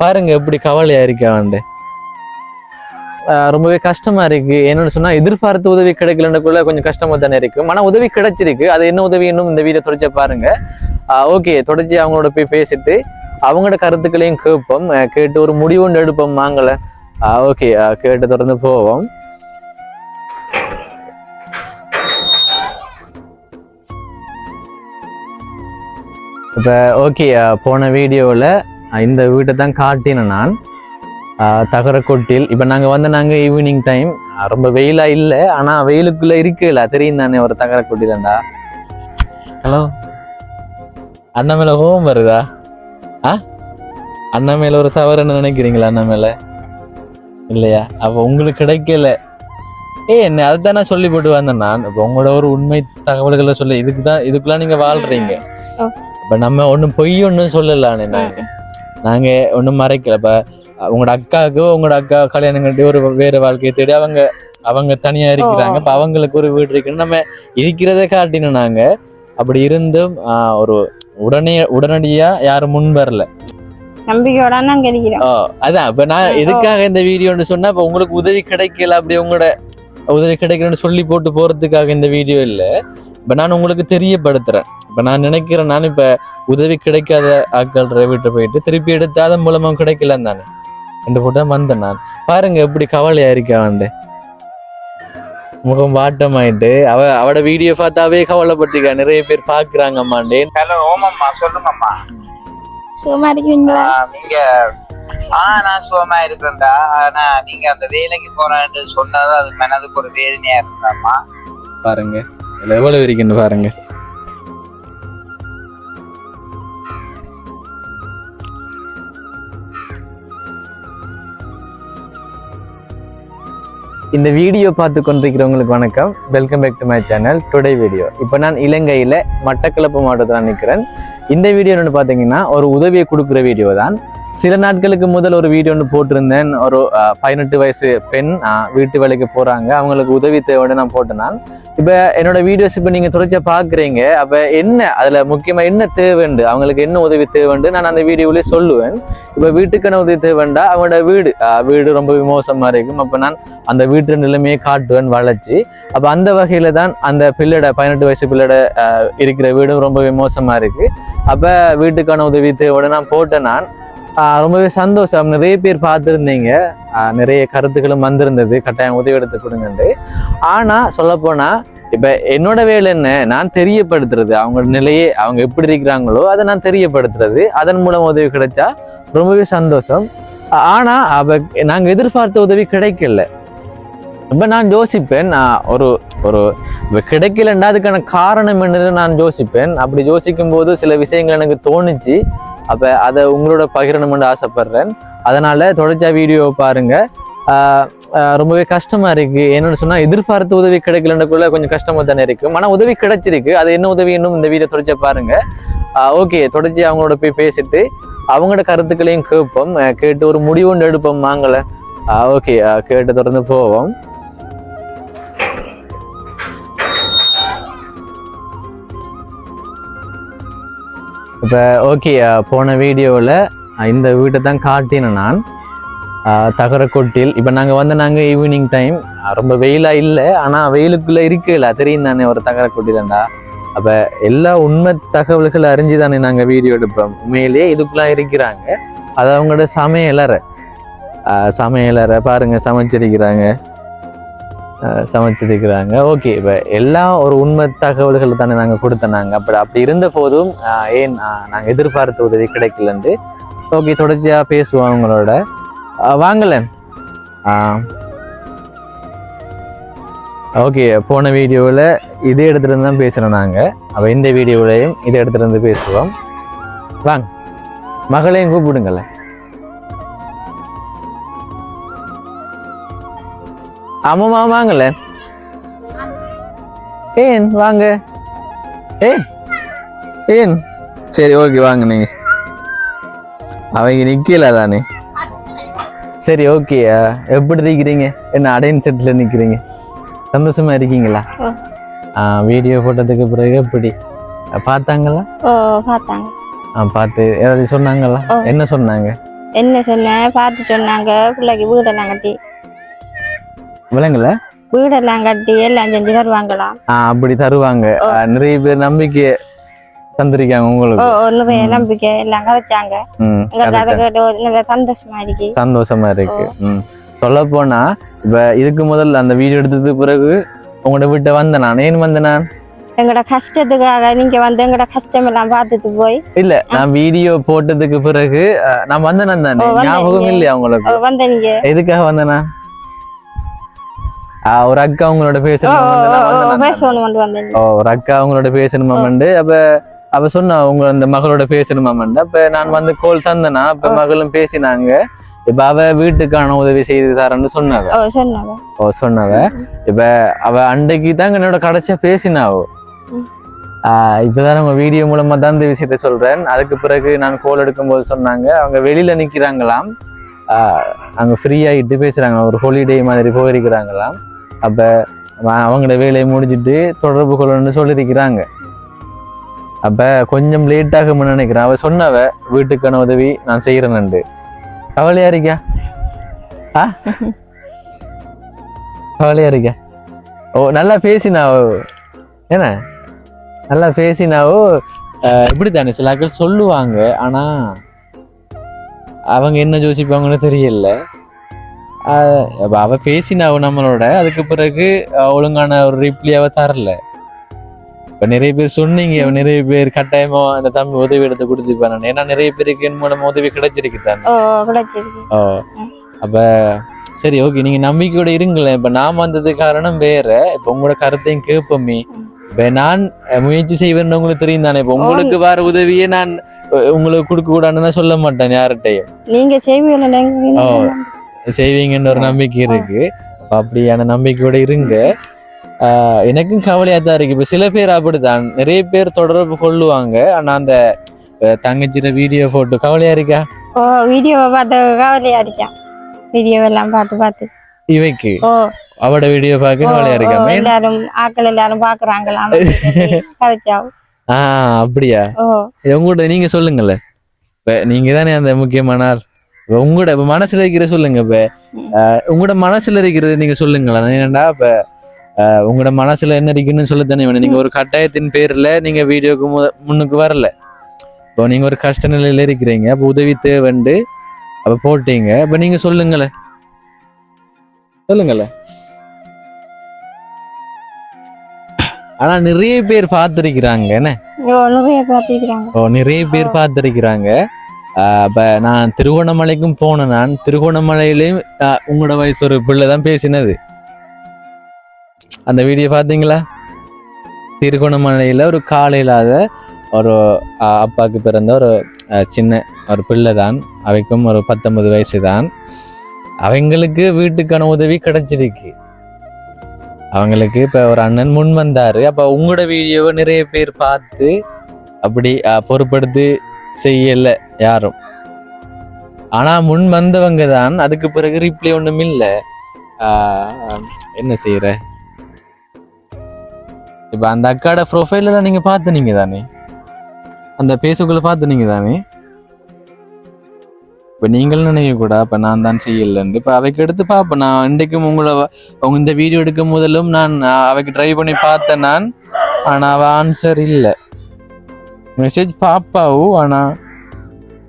பாருங்க எப்படி கவலையா இருக்கு அவன்ட்டு ரொம்பவே கஷ்டமா இருக்கு. என்னன்னு சொன்னா எதிர்பார்த்த உதவி கிடைக்கலன்றக்குள்ள கொஞ்சம் கஷ்டமா தானே இருக்கு. ஆனா உதவி கிடைச்சிருக்கு. அது என்ன உதவி இன்னும் இந்த வீடியோ தொடர்ச்சியா பாருங்க. ஓகே தொடர்ச்சி அவங்களோட போய் பேசிட்டு அவங்களோட கருத்துக்களையும் கேட்போம். கேட்டு ஒரு முடிவு ஒன்று எடுப்போம். நாங்கள ஓகே கேட்டு தொடர்ந்து போவோம். இப்போ ஓகே போன வீடியோவில் இந்த வீட்டை தான் காட்டினேன் நான். தகரக்கொட்டில். இப்போ நாங்கள் வந்து நாங்கள் ஈவினிங் டைம் ரொம்ப வெயிலாக இல்லை ஆனால் வெயிலுக்குள்ளே இருக்குல்ல தெரியும் தானே ஒரு தகரக்கொட்டிலண்டா ஹலோ அண்ணன் மேலே கோவம் வருதா? ஆ? அண்ணன் மேலே ஒரு தவறுன்னு நினைக்கிறீங்களா அண்ணன் மேலே இல்லையா? அப்போ உங்களுக்கு கிடைக்கல. ஏ என்ன அதுதான் நான் சொல்லி போட்டு வந்தேன் நான். இப்போ உங்களோட ஒரு உண்மை தகவல்களை சொல்லி. இதுக்கு தான் இதுக்குலாம் நீங்கள் வாழ்றீங்க. ஓ. இப்போ நம்ம ஒன்றும் பொய் ஒன்றும் சொல்லலானே நாங்கள் நாங்கள் ஒன்றும் மறைக்கல. இப்போ உங்களோட அக்காவுக்கு உங்களோட அக்கா கல்யாணம் கட்டி ஒரு வேறு வாழ்க்கையை தேடி அவங்க அவங்க தனியாக இருக்கிறாங்க. இப்போ அவங்களுக்கு ஒரு வீடு இருக்குன்னு நம்ம இருக்கிறத காட்டினோம் நாங்கள் அப்படி இருந்தும் ஒரு உடனே உடனடியாக யாரும் முன் வரல. நம்பிக்கையோட அதான். இப்ப நான் எதுக்காக இந்த வீடியோன்னு சொன்னா இப்ப உங்களுக்கு உதவி கிடைக்கல அப்படி உங்களோட உதவி கிடைக்கலன்னு சொல்லி போட்டு போறதுக்காக இந்த வீடியோ இல்ல. இப்ப நான் உங்களுக்கு தெரியப்படுத்துறேன். இப்ப நான் நினைக்கிறேன் நான் இப்ப உதவி கிடைக்காத ஆட்கள் வீட்டை போயிட்டு திருப்பி எடுத்து அதன் மூலமா கிடைக்கலன்னு தானே? ரெண்டு போட்டா வந்தேன் நான். பாருங்க எப்படி கவலையா இருக்கா அவன்ட்டு. முகம் வாட்டமாயிட்டு. அவ அவட வீடியோ பார்த்தாவே கவலைப்பட்டிருக்கா. நிறைய பேர் பாக்குறாங்க அம்மாண்டே ஹலோ ஓமம்மா சொல்லுங்கம்மா. சுகமா இருக்கிறீங்களா ஆ, நீங்க ஆ நான் சுகமா இருக்கிறேன்டா ஆனா நீங்க அந்த வேலைக்கு போறேன்னு சொன்னது அது மனதுக்கு ஒரு வேதனையா இருந்தாம்மா பாருங்க. இதுல எவ்வளவு இருக்குன்னு பாருங்க. இந்த வீடியோ பார்த்து கொண்டிருக்கிறவங்களுக்கு வணக்கம். Welcome back to my channel today video இப்போ நான் இலங்கையில் மட்டக்களப்பு மாவட்டத்தில் நிற்கிறேன் இந்த வீடியோ ஒன்று பார்த்தீங்கன்னா ஒரு உதவியை கொடுக்குற வீடியோ தான் சில நாட்களுக்கு முதல் ஒரு வீடியோ ஒன்று போட்டிருந்தேன். ஒரு பதினெட்டு வயசு பெண் வீட்டு வேலைக்கு போகிறாங்க அவங்களுக்கு உதவி தேவைன்னு நான் போட்டேன். நான் இப்போ என்னோட வீடியோஸ் இப்போ நீங்கள் தொடர்ச்சியாக பார்க்குறீங்க அப்போ என்ன அதில் முக்கியமாக என்ன தேவைண்டு? அவங்களுக்கு என்ன உதவி தேவைண்டு? நான் அந்த வீடியோவிலே சொல்லுவேன். இப்போ வீட்டுக்கான உதவி தேவைண்டா? அவங்களோட வீடு வீடு ரொம்ப மோசமாக இருக்கும். அப்போ நான் அந்த வீட்டு நிலைமையை காட்டுவேன் வளர்ச்சி. அப்போ அந்த வகையில் தான் அந்த பிள்ளையோட பதினெட்டு வயசு பிள்ளையோட இருக்கிற வீடும் ரொம்பவே மோசமாக இருக்குது அப்போ வீட்டுக்கான உதவி தேவைன்னு நான் போட்டேன். நான் ரொம்பவே சந்தோஷம். நிறைய பேர் பார்த்துருந்தீங்க. நிறைய கருத்துக்களும் வந்திருந்தது. கட்டாயம் உதவி எடுத்து கொடுங்கண்டு. ஆனால் சொல்லப்போனால் இப்போ என்னோட வேலை என்ன? நான் தெரியப்படுத்துறது. அவங்க நிலையே அவங்க எப்படி இருக்கிறாங்களோ அதை நான் தெரியப்படுத்துறது. அதன் மூலம் உதவி கிடைச்சா ரொம்பவே சந்தோஷம். ஆனால் அவ நாங்கள் எதிர்பார்த்த உதவி கிடைக்கல. இப்போ நான் யோசிப்பேன். ஒரு ஒரு இப்போ கிடைக்கலன்னா அதுக்கான காரணம் என்னது நான் யோசிப்பேன். அப்படி யோசிக்கும் போது சில விஷயங்கள் எனக்கு தோணுச்சு. அப்போ அதை உங்களோட பகிரணும்னு ஆசைப்பட்றேன். அதனால் தொடர்ச்சியாக வீடியோவை பாருங்கள் ரொம்பவே கஷ்டமாக இருக்குது என்னென்னு சொன்னால் எதிர்பார்த்து உதவி கிடைக்கலன்றக்குள்ள கொஞ்சம் கஷ்டமாக தானே இருக்கும் ஆனால் உதவி கிடைச்சிருக்கு. அது என்ன உதவி இன்னும் இந்த வீடியோ தொடர்ச்சியாக பாருங்கள் ஓகே தொடர்ச்சி அவங்களோட போய் பேசிட்டு அவங்களோட கருத்துக்களையும் கேட்போம். கேட்டு ஒரு முடிவு ஒன்று எடுப்போம். வாங்கலை. ஓகே கேட்டு தொடர்ந்து போவோம். இப்போ ஓகே போன வீடியோவில் இந்த வீட்டை தான் காட்டினேன் நான். அஹ், தகரக்கொட்டில். இப்போ நாங்கள் வந்து நாங்கள் ஈவினிங் டைம் ரொம்ப வெயிலாக இல்லை ஆனால் வெயிலுக்குள்ளே இருக்குல்ல தெரியும் தானே ஒரு தகரக்கொட்டிலண்டா. அப்போ எல்லா உண்மை தகவல்கள் அறிஞ்சு தானே நாங்கள் வீடியோ எடுப்போம். உண்மையிலேயே இதுக்குலாம் இருக்கிறாங்க. அது அவங்களோட சமையலறை. சமையலறை பாருங்கள் சமைச்சிருக்கிறாங்க. சமைச்சிருக்கிறாங்க ஓகே இப்போ எல்லா ஒரு உண்மை தகவல்கள் தானே நாங்கள் கொடுத்தோம் நாங்கள் அப்படி அப்படி இருந்த போதும் ஏன் நாங்கள் எதிர்பார்த்த உதவி கிடைக்கலன்ட்டு. ஓகே தொடர்ச்சியாக பேசுவோம் அவங்களோட. வாங்கலன் ஓகே போன வீடியோவில் இதே எடுத்துகிட்டு இருந்து தான் பேசுகிறோம் நாங்கள் அப்போ இந்த வீடியோவிலையும் இதே இடத்துல இருந்து பேசுவோம். வாங்க. மகளையும் கூப்பிடுங்களேன். ஆமாம்மா வாங்களேன் ஏன் வாங்க. ஏன்? ஏன்? சரி ஓகே வாங்க நீங்க. அவங்க நிக்கல தானே. சரி ஓகே. எப்படி இருக்கிறீங்க என்ன அடையன் செட்டில் நிற்கிறீங்க சந்தோஷமா இருக்கீங்களா? வீடியோ போட்டதுக்கு பிறகு எப்படி? பார்த்தாங்களா? ஓ பார்த்தாங்க. ஆ பார்த்து ஏதாவது சொன்னாங்களா. என்ன சொன்னாங்க? என்ன சொன்னேன்? பார்த்து சொன்னாங்க. பிள்ளைக்கு வீடெல்லாம் கட்டி. விலங்குல? வீடெல்லாம் கட்டி எல்லாம் செஞ்சு தருவாங்களாம் அப்படி தருவாங்க. நிறைய பேர் நம்பிக்கை தந்திருக்காங்க உங்களுக்கு. நம்பிக்கை எல்லாம் கதைச்சாங்க நல்ல சந்தோஷமா இருக்கு. சந்தோஷமா இருக்கு. சொல்ல போனா இப்ப இதுக்கு முதல்ல அந்த வீடியோ எடுத்ததுக்கு பிறகு உங்களோட வீட்டை வந்தேன் நான் ஏன் வந்தேன் நான்? எங்களோட கஷ்டத்துக்காக நீங்க வந்து எங்களோட கஷ்டம் எல்லாம் பார்த்துட்டு போய். இல்ல நான் வீடியோ போட்டதுக்கு பிறகு நான் வந்தேன் தானே? வந்தேன். ஞாபகம் இல்லையா உங்களுக்கு? வந்த நீங்க. எதுக்காக வந்தேனா ஒரு அக்கா உங்களோட ஓ, பேசணும் ஓ, ஒரு அக்கா அவங்களோட பேசணுமாமண்டு அப்ப அவ சொன்னா உங்க அந்த மகளோட பேசணுமாமண்டு அப்ப நான் வந்து கோல் தந்தேனா அப்ப மகளும் பேசினாங்க. இப்ப அவ வீட்டுக்கான உதவி செய்து தரேன்னு சொன்னாங்க. ஓ சொன்னவ இப்ப அவ அன்றைக்கு தான் என்னோட கடைசியா பேசினாவோ இப்பதான் உங்க வீடியோ மூலமா தான் இந்த விஷயத்த சொல்றேன். அதுக்கு பிறகு நான் கோல் எடுக்கும்போது சொன்னாங்க அவங்க வெளியில நிக்கிறாங்களாம். ஆஹ் அங்க ஃப்ரீ ஆகிட்டு பேசுறாங்க ஒரு ஹாலிடே மாதிரி போயிருக்கிறாங்களாம். அப்போ அவங்களோட வேலையை முடிஞ்சிட்டு தொடர்பு கொள்ளணும்னு சொல்லியிருக்கிறாங்க. அப்போ கொஞ்சம் லேட்டாகும்னு நினைக்கிறேன். அவள் சொன்னவ வீட்டுக்கான உதவி நான் செய்யறேன்னு கவலையா இருக்கியா? ஆ? கவலையா இருக்கியா? ஓ நல்லா பேசினாவோ? என்ன? நல்லா பேசினாவோ? இப்படி தானே சிலாக்கள் சொல்லுவாங்க. ஆனால் அவங்க என்ன யோசிப்பாங்கன்னு தெரியல. அஹ், அப்ப அவ பேசினாவோ நம்மளோட. அதுக்கு பிறகு ஒழுங்கான ஒரு ரிப்ளை அவ தரல. இப்ப நிறைய பேர் சொன்னீங்க நிறைய பேர் கட்டாயமா அந்த தம்பி உதவி எடுத்து கொடுத்துப்பாங்க ஏன்னா நிறைய பேருக்கு என் மூலமா உதவி கிடைச்சிருக்கு. தானே ஓ அப்ப சரி ஓகே நீங்க நம்பிக்கையோட இருங்களேன். இப்ப நான் வந்தது காரணம் வேற. இப்ப உங்களோட கருத்தையும் கேட்போமே. இப்ப நான் முயற்சி செய்வேன்னு உங்களுக்கு தெரியும் தானே. இப்ப உங்களுக்கு வர உதவியே நான் உங்களுக்கு கொடுக்க கூடாதுன்னு தான் சொல்ல மாட்டேன் யார்கிட்டையும். நீங்க செய்வீங்களா ஓ செய்வீங்கன்னு ஒரு நம்பிக்கை இருக்கு. அப்ப அப்படியான நம்பிக்கையோட இருங்க. எனக்கும் கவலையா தான் இருக்கு. இப்ப சில பேர் அப்படித்தான். நிறைய பேர் தொடர்பு கொள்ளுவாங்க. ஆனா அந்த அஹ், தங்கச்சியோட வீடியோ போட்டோ கவலையா இருக்கா? ஓ வீடியோவை பார்த்து கவலையா இருக்கேன் வீடியோ எல்லாம் பார்த்து பார்த்து. இவைக்கு? ஓ. அவட வீடியோ பார்க்க கவலையா இருக்கா? எல்லாரும் ஆக்கள் எல்லாரும் பாக்குறாங்களாம் கதைச்சாவு. ஆ அப்படியா? உங்களோட நீங்க சொல்லுங்கல்ல இப்ப நீங்க தானே அந்த முக்கியமான ஆள். உங்களோட இப்ப மனசுல இருக்கிற சொல்லுங்க இப்ப உங்களோட மனசுல இருக்கிறது நீங்க சொல்லுங்களேன். ஏன்டா இப்ப உங்களோட மனசுல என்ன இருக்குன்னு சொல்ல தானே வேணும். நீங்க ஒரு கட்டாயத்தின் பேர்ல நீங்க வீடியோக்கு மு- முன்னுக்கு வரல. இப்போ நீங்க ஒரு கஷ்ட நிலையில இருக்கிறீங்க அப்ப உதவி தேவைண்டு அப்ப போட்டீங்க. அப்ப நீங்க சொல்லுங்களேன் சொல்லுங்களேன் ஆனா நிறைய பேர் பார்த்திருக்கிறாங்க என்ன? நிறைய பேர் பார்த்துருக்கிறாங்க. அப்ப நான் திருகோணமலைக்கும் போனேன். நான் திருகோணமலையிலையும் உங்களோட வயசு ஒரு பிள்ளை தான் பேசினது. அந்த வீடியோ பார்த்தீங்களா திருகோணமலையில ஒரு கால் இல்லாத ஒரு அப்பாவுக்கு பிறந்த ஒரு சின்ன ஒரு பிள்ளை தான். அவைக்கும் ஒரு பத்தொன்பது வயசு தான். அவங்களுக்கு வீட்டுக்கான உதவி கிடைச்சிருக்கு. அவங்களுக்கு இப்ப ஒரு அண்ணன் முன் வந்தாரு. அப்ப உங்களோட வீடியோவை நிறைய பேர் பார்த்து அப்படி பொருட்படுத்தி செய்யலை யாரும். ஆனால் முன் வந்தவங்க தான் அதுக்கு பிறகு ரிப்ளை ஒன்றும் இல்லை. என்ன செய்கிற இப்போ அந்த அக்காட ப்ரொஃபைலில் தான் நீங்கள் பார்த்துனீங்க தானே? அந்த பேசுக்குள்ள பார்த்துனீங்க தானே? இப்போ நீங்களும் நினைக்க கூட அப்ப நான் தான் செய்யலைன்னு இப்போ அவைக்கு எடுத்து பார்ப்பேன் நான் இன்றைக்கும் உங்களை வ- உங்க இந்த வீடியோ எடுக்கும் முதலும் நான் அவைக்கு ட்ரை பண்ணி பார்த்தேன் நான். ஆனால் அவள் ஆன்சர் இல்லை. மெசேஜ் பாப்பாவு ஆனால்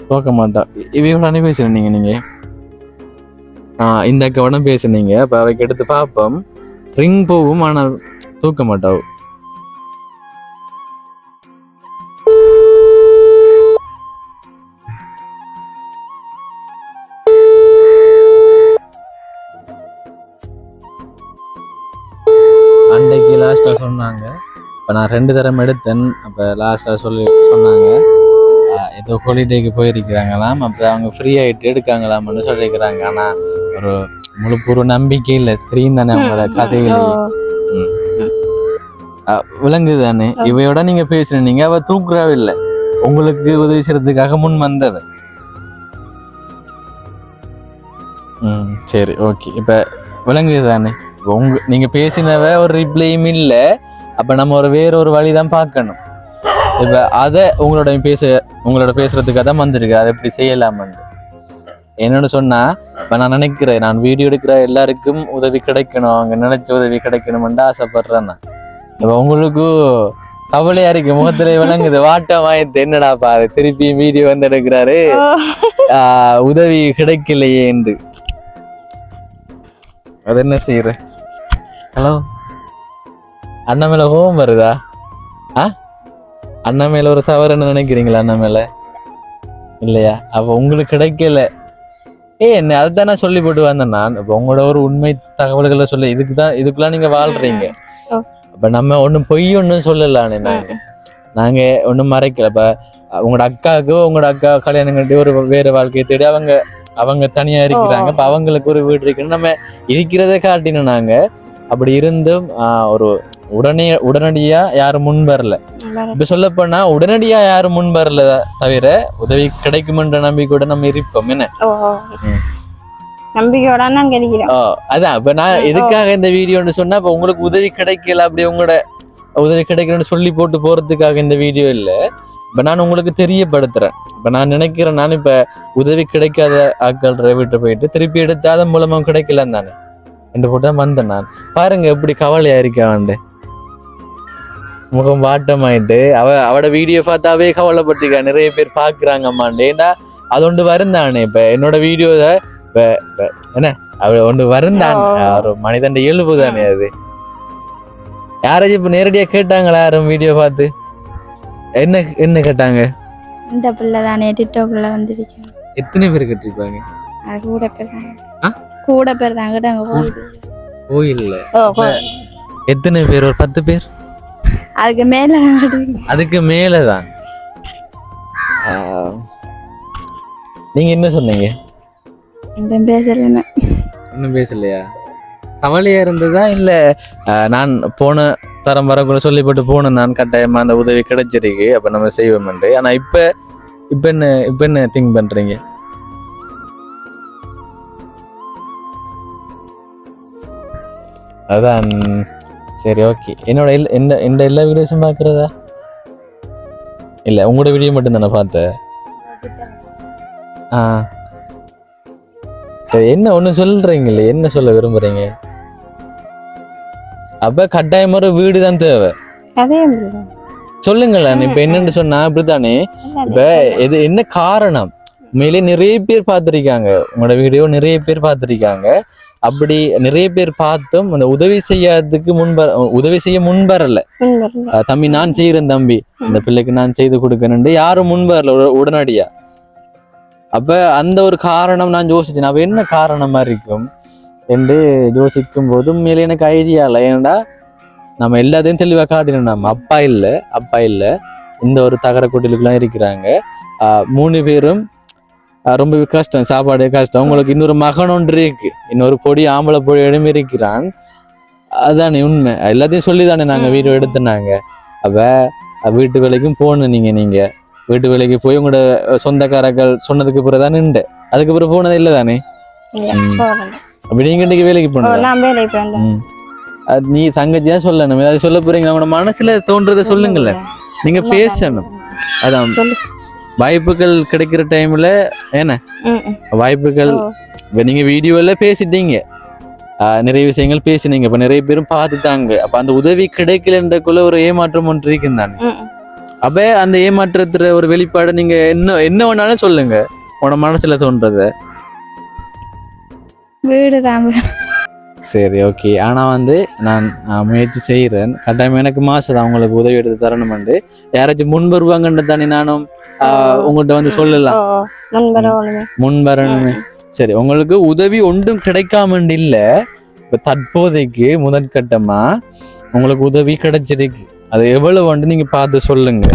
பார்க்க மாட்டா இவையோட பேசுறீங்க நீங்கள் ஆ இந்த அக்காவோட பேசுனீங்க. அப்போ அவைக்கு எடுத்து பார்ப்போம் ரிங் போகும் ஆனால் தூக்க மாட்டாவு அன்றைக்கு லாஸ்டா சொன்னாங்க. இப்போ நான் ரெண்டு தரம் எடுத்தேன். அப்போ லாஸ்ட்டாக சொல்லி சொன்னாங்க ஏதோ ஹாலிடேக்கு போயிருக்கிறாங்களாம். அப்போ அவங்க ஃப்ரீ ஆகிட்டு எடுக்காங்களாம்னு சொல்லியிருக்கிறாங்க. ஆனால் ஒரு முழுப்பூர்வ நம்பிக்கை இல்லை. தெரியும் தானே அவங்களோட கதைகள் விலங்கு தானே. இவையோட நீங்க பேசுனீங்க அவ தூக்குறாவே இல்லை. உங்களுக்கு உதவி செய்யறதுக்காக முன் வந்தவ. ம் சரி ஓகே இப்ப விலங்குது தானே. உங்க நீங்க பேசினவ ஒரு ரிப்ளையும் இல்ல. அப்ப நம்ம ஒரு வேற ஒரு வழி தான் பார்க்கணும். இப்ப அத உங்களோட பேச உங்களோட பேசுறதுக்காக தான் வந்திருக்கு அதை எப்படி செய்யலாமன்ட்டு. என்னன்னு சொன்னா இப்ப நான் நினைக்கிறேன் நான் வீடியோ எடுக்கிற எல்லாருக்கும் உதவி கிடைக்கணும். அவங்க நினைச்ச உதவி கிடைக்கணும்னு ஆசைப்படுறேன் நான். இப்ப உங்களுக்கு கவலையா இருக்கு. முகத்துல விளங்குது வாட்டம் வாய்த்து என்னடா பாரு திருப்பி வீடியோ வந்து எடுக்கிறாரு. ஆஹ் உதவி கிடைக்கலையே என்று அது என்ன செய்யற ஹலோ? அண்ணா மேல கோவம் வருதா? ஆ? அண்ணா மேல ஒரு தவறுன்னு நினைக்கிறீங்களா அண்ணா மேல இல்லையா? அப்ப உங்களுக்கு கிடைக்கல. ஏ என்ன அதுதான் நான் சொல்லி போட்டு வந்தேன் நான். இப்போ உங்களோட ஒரு உண்மை தகவல்களை சொல்ல. இதுக்கு தான் இதுக்கெல்லாம் நீங்க வாழ்றீங்க. அப்ப நம்ம ஒண்ணும் பொய் ஒண்ணும் சொல்லலானே நாங்க நாங்க ஒண்ணும் மறைக்கல. இப்ப உங்களோட அக்காவுக்கு உங்களோட அக்கா கல்யாணம் கட்டி ஒரு வேற வாழ்க்கையை தேடி அவங்க அவங்க தனியா இருக்கிறாங்க. இப்ப அவங்களுக்கு ஒரு வீடு இருக்குன்னு நம்ம இருக்கிறத காட்டினோம் நாங்க. அப்படி இருந்தும் ஆஹ், ஒரு உடனே உடனடியா யாரும் முன் வரல. இப்ப சொல்ல போனா உடனடியா யாரும் முன் வரல தவிர உதவி கிடைக்குமென்ற நம்பிக்கையோட நம்ம இருப்போம். என்ன. நம்பிக்கையோட அதான். இப்ப நான் எதுக்காக இந்த வீடியோன்னு சொன்னா இப்ப உங்களுக்கு உதவி கிடைக்கல அப்படி உங்களோட உதவி கிடைக்கலன்னு சொல்லி போட்டு போறதுக்காக இந்த வீடியோ இல்ல. இப்ப நான் உங்களுக்கு தெரியப்படுத்துறேன். இப்ப நான் நினைக்கிறேன் நான் இப்ப உதவி கிடைக்காத ஆட்கள் வீட்டு போயிட்டு திருப்பி எடுத்து அதன் மூலமா கிடைக்கல தானே. ரெண்டு போட்டா வந்தேன் நான். பாருங்க எப்படி கவலையா இருக்காண்டு முகம் வாட்டமாயிட்டு அவ அவட வீடியோ பார்த்தாவே கவலைப்பட்டிருக்கா நிறைய பேர் பாக்குறாங்க அம்மாண்டு ஏண்டா அது ஒன்று வருந்தானே இப்ப? என்னோட வீடியோவை இப்ப என்ன? அவ ஒன்று வருந்தான். ஒரு மனிதன் இயல்பு தானே அது? யாராச்சும் இப்ப நேரடியா கேட்டாங்களா யாரும் வீடியோ பார்த்து? என்ன என்ன கேட்டாங்க? இந்த பிள்ளை தானே டிக்டாக்ல வந்திருக்கேன் எத்தனை பேர் கேட்டிருப்பாங்க? கூட பேர் தான்? கூட பேர் தான் கிட்ட அங்க போய் கோயில்ல. எத்தனை பேர்? ஒரு பத்து பேர்? அதுக்கு மேல தான் அதுக்கு மேலதான். ஆ, நீங்க என்ன சொன்னீங்க? இந்த பேசலன்னு. ஒன்றும் பேசலையா? கவலையா இருந்ததா? இல்ல நான் போன தரம் வரக்குள்ள சொல்லிப்பட்டு போனேன் நான் கட்டாயமா அந்த உதவி கிடைச்சிருக்கு. அப்ப நம்ம செய்வோம்ண்டு ஆனா இப்ப இப்ப என்ன இப்ப என்ன திங்க் பண்றீங்க? அதான். சரி ஓகே என்னோட எல்- எந்த எந்த எல்லா வீடியோஸும் பார்க்குறதா இல்லை உங்களோட வீடியோ மட்டும் தானே பார்த்தேன் ஆ. சரி என்ன ஒன்று சொல்றீங்களே? என்ன சொல்ல விரும்புறீங்க? அப்ப கட்டாயமா ஒரு வீடு தான் தேவை. இல்லை சொல்லுங்களேன் இப்ப என்னன்னு சொன்னா அப்படித்தானே? இப்ப இது என்ன காரணம்? உண்மையிலே நிறைய பேர் பார்த்திருக்காங்க. உங்களோட வீடியோ நிறைய பேர் பார்த்திருக்காங்க. அப்படி நிறைய பேர் பார்த்தும் அந்த உதவி செய்யாததுக்கு முன்ப உதவி செய்ய முன்வரல தம்பி நான் செய்யறேன் தம்பி. இந்த பிள்ளைக்கு நான் செய்து கொடுக்கணும்னு யாரும் முன்வரல உட- உடனடியா. அப்ப அந்த ஒரு காரணம் நான் யோசிச்சேன். அப்ப என்ன காரணமா இருக்கும் என்று யோசிக்கும் போது உண்மையிலே எனக்கு ஐடியா இல்லை. ஏன்டா நம்ம எல்லாத்தையும் தெளிவாக காட்டினோம். நம்ம அப்பா இல்லை அப்பா இல்லை. இந்த ஒரு தகர கொட்டிலுக்குலாம் இருக்கிறாங்க. ஆஹ் மூணு பேரும் ரொம்ப கஷ்டம் சாப்பாடு கஷ்டம். உங்களுக்கு இன்னொரு மகன் ஒன்று இருக்கு. இன்னொரு பொடி ஆம்பளை பொடியும் இருக்கிறான். அதானே உண்மை. எல்லாத்தையும் சொல்லி தானே நாங்க வீடியோ எடுத்துனாங்க அப்ப வீட்டு வேலைக்கும் போகணும் நீங்க நீங்க. வீட்டு வேலைக்கு போய் உங்களோட சொந்தக்காரர்கள் சொன்னதுக்கு பிறகு தான் நின்று அதுக்கு பிறகு போனது இல்லை தானே இல்ல ம். போகல. அப்ப நீங்க இன்னைக்கு வேலைக்கு ஓ போகணும் நான் வேலை போறேன் ம். அது நீ தங்கச்சியா சொல்லணும். ஏதாவது சொல்ல போறீங்க உங்களோட மனசுல தோன்றதை சொல்லுங்களேன். நீங்க பேசணும். அதான். வாய்ப்புகள் கிடைக்கிற டைம்ல என்ன. வாய்ப்புகள். இப்ப நீங்க வீடியோல பேசிட்டீங்க. நிறைய விஷயங்கள் பேசினீங்க. இப்ப நிறைய பேரும் பார்த்துட்டாங்க. அப்ப அந்த உதவி கிடைக்கலன்றக்குள்ள ஒரு ஏமாற்றம் ஒன்று இருக்குன்னு தானே ம், ம். அப்ப அந்த ஏமாற்றத்துல ஒரு வெளிப்பாடு நீங்க என்ன என்ன வேணாலும் சொல்லுங்க. உன மனசுல தோன்றத. வீடு தான் சரி ஓகே ஆனா வந்து நான் முயற்சி செய்கிறேன் கட்டாயம் எனக்கு மாசம் தான். உங்களுக்கு உதவி எடுத்து தரணும்ண்டு. யாராச்சும் முன் வருவாங்கன்னு தானே நானும் உங்கள்கிட்ட வந்து சொல்லலாம். முன் வரணும்னு சரி உங்களுக்கு உதவி ஒன்றும் கிடைக்காம இல்ல. இப்ப தற்போதைக்கு முதற்கட்டமா உங்களுக்கு உதவி கிடைச்சிருக்கு. அது எவ்வளவு வந்து நீங்க பார்த்து சொல்லுங்க.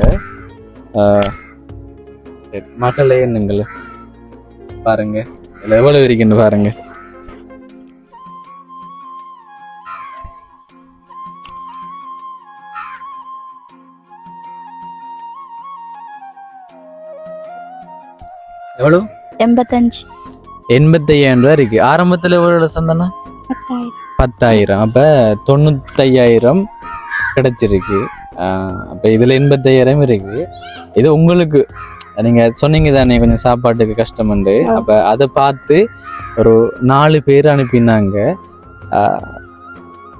மகளே என்னங்கள. பாருங்க. எவ்வளவு இருக்குன்னு பாருங்க. எவ்வளவு? எண்பத்தஞ்சு. எண்பத்தையாயிரம் ரூபாய் இருக்கு. ஆரம்பத்துல எவ்வளவு சந்தனா பத்தாயிரம். அப்ப தொண்ணூத்தையாயிரம் கிடைச்சிருக்கு. அப்ப இதுல எண்பத்தையாயிரம் இருக்கு. இது உங்களுக்கு நீங்க சொன்னீங்க தானே கொஞ்சம் சாப்பாட்டுக்கு கஷ்டம்ண்டு. அப்ப அதை பார்த்து ஒரு நாலு பேர் அனுப்பினாங்க.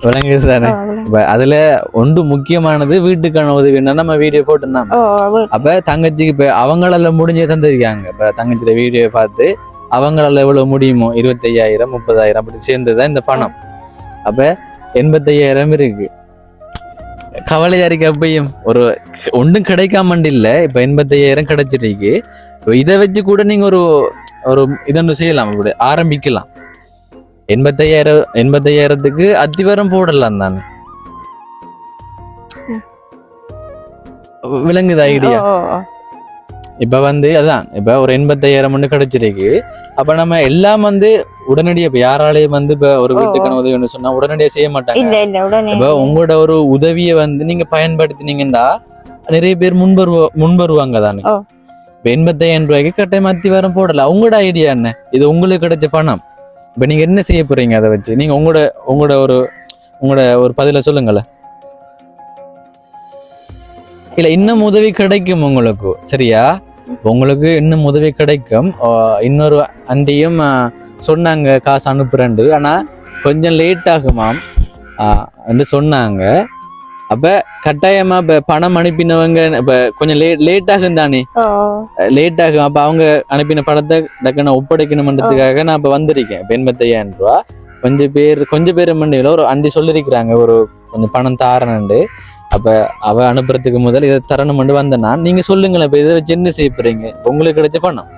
விளங்குது இப்ப அதுல ஒன்று முக்கியமானது வீட்டுக்கான உதவின்னா நம்ம வீடியோ வீ- அப்ப தங்கச்சிக்கு இப்ப அவங்களால முடிஞ்சே தந்திருக்காங்க இப்ப தங்கச்சியோட வீடியோ பார்த்து அவங்களால எவ்வளவு முடியுமோ இருபத்தையாயிரம் முப்பதாயிரம் அப்படி சேர்ந்துதான் இந்த பணம். அப்ப எண்பத்தையாயிரம் இருக்கு. கவலையா இருக்கு அப்பயும்? ஒரு ஒன்றும் கிடைக்காமண்டு இல்ல இப்ப எண்பத்தையாயிரம் கிடைச்சிருக்கு. இப்ப இதை வச்சு கூட நீங்க ஒரு ஒரு இதொன்று செய்யலாம் இப்படி ஆரம்பிக்கலாம். எண்பத்தையாயிரம் எண்பத்தையாயிரத்துக்கு அத்திவாரம் போடலாம் தானே? விளங்குது ஐடியா. இப்ப வந்து அதான் இப்ப ஒரு எண்பத்தையாயிரம் ஒண்ணு கிடைச்சிருக்கு. அப்ப நம்ம எல்லாம் வந்து உடனடியா இப்ப யாராலையும் வந்து இப்ப ஒரு வீட்டுக்கான உதவி ஒண்ணு சொன்னா உடனடியா செய்ய மாட்டாங்க. இப்ப உங்களோட ஒரு உதவியை வந்து நீங்க பயன்படுத்தினீங்கன்னா நிறைய பேர் முன்வருவ முன்வருவாங்க தானே. இப்ப எண்பத்தையாயிரம் ரூபாய்க்கு கட்டாயம் அத்திவாரம் போடலாம். உங்களோட ஐடியா என்ன? இது உங்களுக்கு கிடைச்ச பணம். இப்போ நீங்கள் என்ன செய்ய போகிறீங்க அதை வச்சு? நீங்கள் உங்களோட உங்களோட ஒரு உங்களோட ஒரு பதில சொல்லுங்களேன். இல்லை இன்னும் உதவி கிடைக்கும் உங்களுக்கு சரியா? உங்களுக்கு இன்னும் உதவி கிடைக்கும். இன்னொரு அண்டியும் சொன்னாங்க காசு அனுப்புறேன்டு ஆனால் கொஞ்சம் லேட் ஆகுமாம். என்று சொன்னாங்க. அப்ப கட்டாயமா இப்ப பணம் அனுப்பினவங்க இப்ப கொஞ்சம் லேட் லேட் ஆகும் தானே? லேட் ஆகும். அப்ப அவங்க அனுப்பின படத்தை டக்குன்னு ஒப்படைக்கணும்ன்றதுக்காக நான் இப்ப வந்திருக்கேன். இப்ப ரூபா. கொஞ்சம் பேர் கொஞ்சம் பேர் மண்டியில ஒரு அண்டி சொல்லியிருக்கிறாங்க ஒரு கொஞ்சம் பணம் தாரணுண்டு அப்ப அவ அனுப்புறதுக்கு முதல் இதை தரணும்னு வந்தேன்னா நீங்க சொல்லுங்களேன் இப்ப இதை வச்சு என்ன செய்ய போறீங்க? உங்களுக்கு கிடைச்ச பணம்.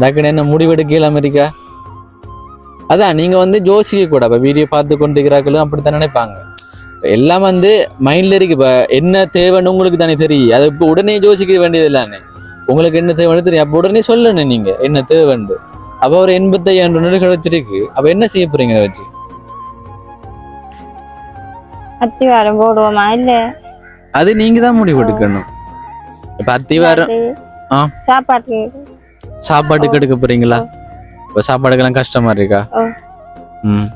டக்குன்னு என்ன முடிவெடுக்கல அமெரிக்கா. அதான் நீங்க வந்து யோசிக்க கூட வீடியோ பார்த்து கொண்டிருக்கிறார்களும் அப்படித்தான் நினைப்பாங்க. எல்லாம் வந்து மைண்ட்ல இருக்கு. இப்ப என்ன தேவைன்னு உங்களுக்கு தானே தெரியும். அதை இப்ப உடனே யோசிக்க வேண்டியது இல்லைன்னு உங்களுக்கு என்ன தேவைன்னு தெரியும். அப்ப உடனே சொல்லணும் நீங்க என்ன தேவைன்னு. அப்ப ஒரு எண்பத்தையாயிரம் ரூபாய் கிடைச்சிருக்கு. அப்ப என்ன செய்ய போறீங்க அதை வச்சு? அத்திவாரம் போடுவோமா? இல்ல. அது நீங்க தான் முடிவு எடுக்கணும். இப்ப அத்திவாரம் ஆ. சாப்பாட்டு சாப்பாட்டுக்கு எடுக்க போறீங்களா? இப்ப சாப்பாடுக்கெல்லாம் கஷ்டமா இருக்கா. ம்.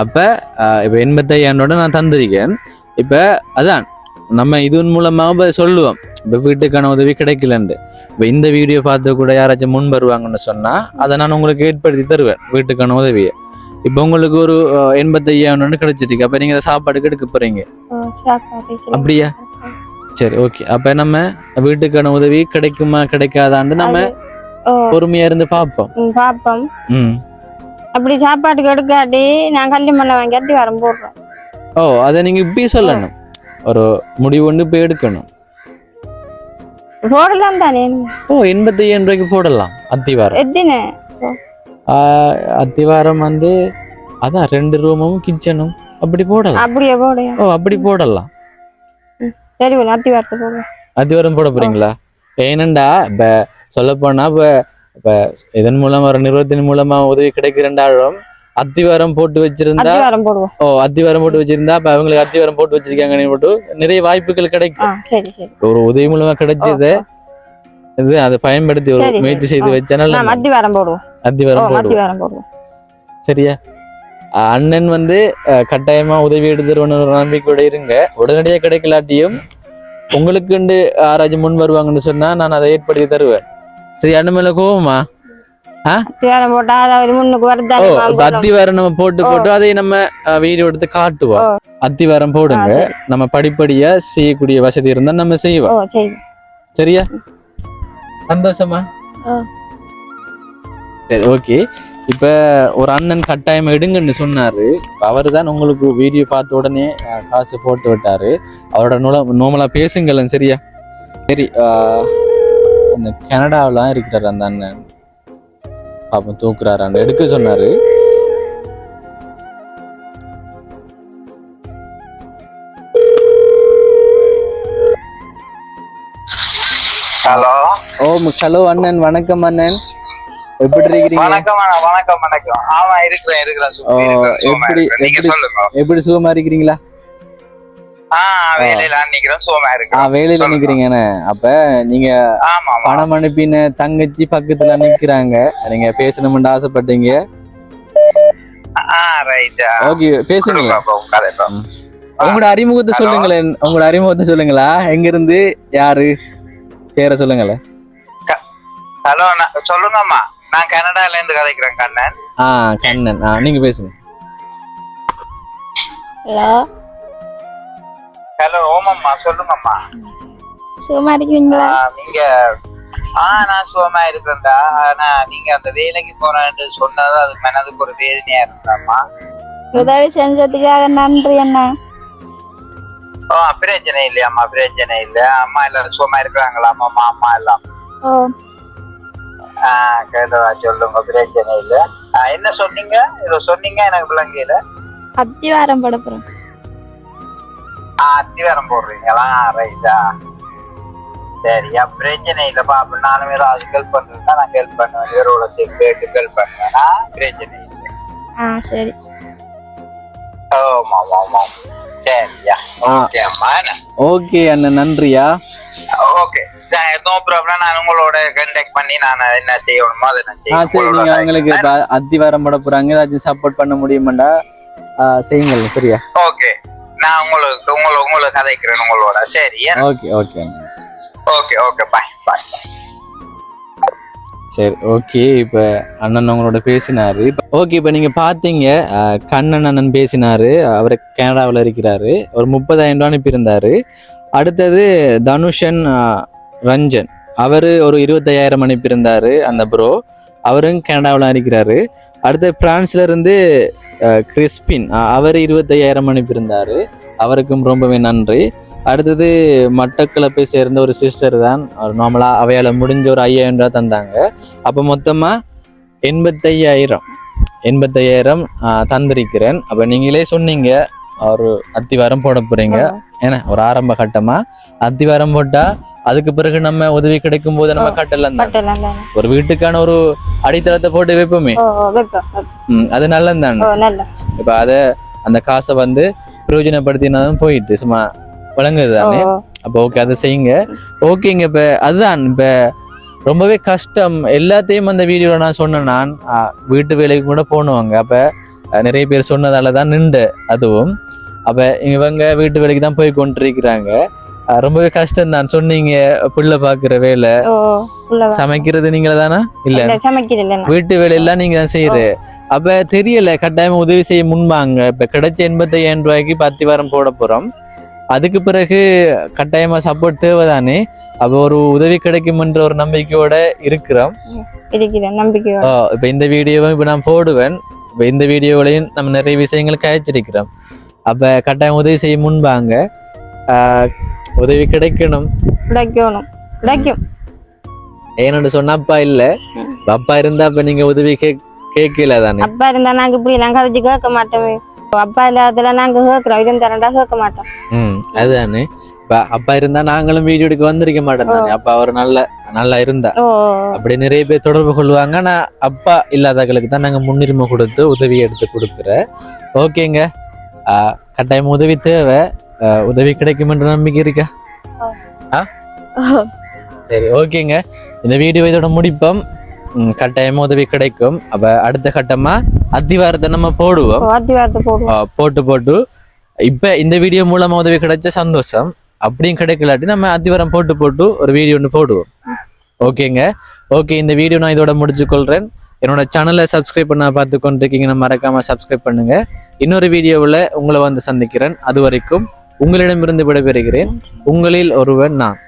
அப்ப இப்ப எண்பத்தையாயிரம் நான் தந்திருக்கேன். இப்ப அதான் நம்ம இதன் மூலமா இப்ப சொல்லுவோம். இப்ப வீட்டுக்கான உதவி கிடைக்கலன்ட்டு. இப்ப இந்த வீடியோ பார்த்து கூட யாராச்சும் முன் வருவாங்கன்னு சொன்னா அதை நான் உங்களுக்கு ஏற்படுத்தி தருவேன் வீட்டுக்கான உதவியை. இப்ப உங்களுக்கு ஒரு எண்பத்தையாயிரம் கிடைச்சிருக்கு. அப்ப நீங்க அதை சாப்பாடுக்கு எடுக்க சரி. அப்படியா? சரி ஓகே. அப்ப நம்ம வீட்டுக்கான உதவி கிடைக்குமா கிடைக்காதான்னு நம்ம அது- ஓ. பொறுமையா இருந்து பார்ப்போம். ம், பாப்போம் ம். அப்படி சாப்பாட்டுக்கு எடுக்காட்டி நான் பண்ண வாங்கி அத்திவாரம் போடுறோம் ஓ அதை நீங்க இப்படி சொல்லணும். ஒரு முடிவு ஒன்று போய் எடுக்கணும். போடலாம் தானே. ஓ எண்பத்தையாயிரம் ரூபாய்க்கு போடலாம் அத்திவாரம் எத்தனை? அத்திவாரம் வந்து அதான் ரெண்டு ரூமும் கிச்சனும். அப்படி போடலாம். அப்படியே போடு. ஓ அப்படி போடலாம். சரி அத்திவாரத்தை போடுறோம் அத்திவாரம் போட. போறீங்களா? ஏனண்டா இப்ப சொல்ல போனா இப்ப இப்ப இதன் மூலம் ஒரு நிறுவனத்தின் மூலமா உதவி கிடைக்கிறண்டாலும் அத்திவாரம் போட்டு வச்சிருந்தா ஓ அத்திவாரம் போட்டு வச்சிருந்தா அப்ப அவங்களுக்கு அத்திவாரம் போட்டு வச்சிருக்காங்கன்னு போட்டு நிறைய வாய்ப்புகள் கிடைக்கும். ஒரு உதவி மூலமா கிடைச்சது இது அதை பயன்படுத்தி ஒரு. முயற்சி செய்து. வச்சனால அத்திவாரம் போடுவோம். அத்திவாரம் போடுவோம். சரியா? அண்ணன் வந்து கட்டாயமா உதவி எடுத்துருவன்னு ஒரு நம்பிக்கையோட இருங்க. உடனடியா கிடைக்கலாட்டியும் உங்களுக்குண்டு யாராச்சும் முன் வருவாங்கன்னு சொன்னா நான் அதை ஏற்படுத்தி தருவேன். சரி அண்ணன் மேல கோவமா? அத்திவாரம் நம்ம போட்டு போட்டு அதை நம்ம வீடியோ எடுத்து காட்டுவோம். அத்திவாரம் போடுங்க. நம்ம படிப்படியா செய்யக்கூடிய வசதி இருந்தா நம்ம ஓ செய்வோம் சரி. சரியா? சந்தோஷமா? ஆ. சரி ஓகே. இப்ப ஒரு அண்ணன் கட்டாயம் எடுங்கன்னு சொன்னாரு. அவர் தான் உங்களுக்கு வீடியோ பார்த்த உடனே காசு போட்டு விட்டாரு. அவரோட நூல நோமலா பேசுங்களேன் சரியா? சரி அந்த கனடாவிலாம் இருக்கிறாரு அந்த அண்ணன். பாப்போம் தூக்குறாரு. அந்த எடுக்க சொன்னாரு. ஹலோ? ஓ ஹலோ அண்ணன். வணக்கம் அண்ணன். எப்படி இருக்கிறீங்க? வணக்கம் வணக்கம், வணக்கம். ஆமா இருக்கிறேன் இருக்கிறேன். எப்படி எப்படி சுகமா இருக்கிறீங்களா? வேலையில. நிக்கிறீங்கண்ணே அப்ப நீங்க பணம் அனுப்பின தங்கச்சி பக்கத்துல நிக்கிறாங்க. நீங்க பேசணும்னு ஆசைப்பட்டீங்க. ஆ ரைட்டா ஓகே பேசுங்களா கதை உங்களோட அறிமுகத்தை சொல்லுங்களேன். உங்களோட அறிமுகத்தை சொல்லுங்களா? எங்க இருந்து யாரு? பேரை சொல்லுங்களேன். ஹலோ சொல்லுங்கம்மா. நான் கனடால இருந்து கதைக்கிறேன் கண்ணன். ஆ கண்ணன். ஆ நீங்க பேசுங்க. ஹலோ? ஹலோ ஓமம்மா சொல்லுங்கம்மா. சுகமா இருக்கீங்களா? நீங்க ஆ நான் சுகமா இருக்கிறேன்டா. ஆனா நீங்க அந்த வேலைக்கு போறேன்னு சொன்னது அது மனதுக்கு ஒரு வேதனையா இருந்தாம்மா உதவி செஞ்சதுக்காக நன்றி அண்ணா. ஓ பிரச்சனை இல்லையாம்மா பிரச்சனை இல்ல. அம்மா எல்லாரும் சுகமா இருக்கிறாங்களா அம்மா அம்மா எல்லாம். ஓ. ஆ கேட்டதா சொல்லுங்க பிரச்சனை இல்ல. என்ன சொன்னீங்க? ஏதோ சொன்னீங்க எனக்கு விளங்கல. அத்திவாரம் படப்புறோம் ஆ அத்திவாரம் போடுறீங்களா ரைட்டா சரியா பிரச்சனை இல்லப்பா அப்ப நானும் ஏதாவது ஹெல்ப் பண்றேன்னா நான் ஹெல்ப் பண்ணுவேன் இவரோட சேர்த்து கேட்டு ஹெல்ப் பண்ணுவேன் ஆ, பிரச்சனை இல்லை ஆ சரி ஆமா ஆமா ஆமா சரியா. ஓகே அம்மா ஓகே அண்ணன் நன்றியா ஓகே நோ ப்ராப்ளம் நான் உங்களோட கண்டக்ட் பண்ணி நான் என்ன செய்யணுமோ அதை நான் ஆ சரி அவங்களுக்கு அத்திவாரம் பட போறாங்க ஏதாச்சும் சப்போர்ட் பண்ண முடியுமாண்டா செய்யுங்கள் சரியா ஓகே நான் உங்களுக்கு உங்களை உங்களுக்கு கதைக்கிறேன் உங்களோட. சரி okay okay okay okay bye bye சரி ஓகே இப்போ அண்ணன் உங்களோட பேசினாரு. ஓகே இப்போ நீங்கள் பார்த்தீங்க கண்ணன் அண்ணன் பேசினாரு. அவர் கனடாவில் இருக்கிறாரு. ஒரு முப்பதாயிரம் ரூபா அனுப்பியிருந்தாரு அடுத்தது தனுஷன் ரஞ்சன். அவர் ஒரு இருபத்தையாயிரம் அனுப்பியிருந்தாரு அந்த ப்ரோ அவரும் கனடாவில் இருக்கிறாரு. அடுத்து பிரான்ஸ்ல இருந்து அஹ், கிறிஸ்பின். அவர் இருபத்தையாயிரம் அனுப்பியிருந்தார். அவருக்கும் ரொம்பவே நன்றி. அடுத்தது மட்டக்களப்பை சேர்ந்த ஒரு சிஸ்டர் தான். அவர் நார்மலாக அவையால் முடிஞ்ச ஒரு ஐயாயிரம் ரூபா தந்தாங்க. அப்போ மொத்தமாக எண்பத்தையாயிரம். எண்பத்தையாயிரம் தந்திருக்கிறேன். அப்போ நீங்களே சொன்னீங்க ஒரு அத்திவாரம் போட போறீங்க. ஏன்னா ஒரு ஆரம்ப கட்டமா? அத்திவாரம் போட்டா அதுக்கு பிறகு நம்ம உதவி கிடைக்கும் போது நம்ம கட்டலாம் தான்? ஒரு வீட்டுக்கான ஒரு அடித்தளத்தை போட்டு வைப்போமே? அது நல்லது தானே? இப்போ அதை அந்த காசை வந்து பிரயோஜனப்படுத்தினாலும் போயிட்டு சும்மா வழங்குது தானே. அப்போ ஓகே அதை செய்யுங்க. ஓகேங்க இப்போ அதுதான். இப்போ ரொம்பவே கஷ்டம். எல்லாத்தையும் அந்த வீடியோவில் நான் சொன்னேன் நான். வீட்டு வேலைக்கு கூட போனுவாங்க. அப்போ நிறைய பேர் சொன்னதால தான் நின்று. அதுவும் அப்போ இவங்க வீட்டு வேலைக்கு தான் போய் கொண்டிருக்கிறாங்க. ரொம்பவே கஷ்டம் தான். சொன்னீங்க பிள்ளை பார்க்குற வேலை. சமைக்கிறது நீங்களே தானா? இல்லை. வீட்டு வேலையெல்லாம் நீங்க தான் செய்யற? அப்ப தெரியல கட்டாயமா உதவி செய்ய முன்பாங்க இப்ப கிடைச்ச எண்பத்தையாயிரம் ரூபாய்க்கு பத்து வாரம் போட போறோம். அதுக்கு பிறகு கட்டாயமா சப்போர்ட் தேவைதானே? அப்ப ஒரு உதவி கிடைக்கும்ன்ற ஒரு நம்பிக்கையோட இருக்கிறோம். இப்ப இந்த வீடியோவும் இப்ப நான் போடுவேன். இப்ப இந்த வீடியோவிலையும் நம்ம நிறைய விஷயங்கள் கழிச்சிருக்கிறோம் அப்ப கட்டாயம் உதவி செய்ய முன்பாங்க. உதவி கிடைக்கணும். கிடைக்கணும். கிடைக்கும். ஏன்னு சொன்னா அப்பா இல்ல. அப்பா இருந்தா அப்ப நீங்க உதவி கேட்கல தானே? அப்பா இருந்தா நாங்க இப்படி எல்லாம் கதைச்சு கேட்க மாட்டோமே. அப்பா இல்லாததுல நாங்க கேட்கிறோம். இருந்தா கேட்க மாட்டோம். ம் அதுதானே இப்ப அப்பா இருந்தா நாங்களும் வீடியோ எடுக்க வந்திருக்க மாட்டோம் தானே. அப்ப அவர் நல்ல நல்லா இருந்தா. அப்படி நிறைய பேர் தொடர்பு கொள்வாங்க. ஆனா அப்பா இல்லாதவங்களுக்கு தான் நாங்க முன்னுரிமை கொடுத்து உதவி எடுத்து கொடுக்குற ஓகேங்க. கட்டாயம் உதவி தேவை. உதவி கிடைக்கும் என்ற நம்பிக்கை இருக்கா? சரி ஓகேங்க. இந்த வீடியோ இதோட முடிப்போம். கட்டாயமா உதவி கிடைக்கும். அப்ப அடுத்த கட்டமா அத்திவாரத்தை நம்ம போடுவோம். போட்டு போட்டு. இப்ப இந்த வீடியோ மூலமா உதவி கிடைச்ச சந்தோஷம். அப்படியும் கிடைக்கலாட்டி நம்ம அத்திவரம் போட்டு போட்டு ஒரு வீடியோ ஒன்று போடுவோம். ஓகேங்க? ஓகே இந்த வீடியோ நான் இதோட முடிச்சுக்கொள்கிறேன் என்னோட சேனலை சப்ஸ்கிரைப் பண்ண பார்த்து கொண்டிருக்கீங்கன்னா மறக்காம சப்ஸ்கிரைப் பண்ணுங்க. இன்னொரு வீடியோவில் உங்களை வந்து சந்திக்கிறேன். அது வரைக்கும் உங்களிடமிருந்து விடைபெறுகிறேன். உங்களில் ஒருவன் நான்.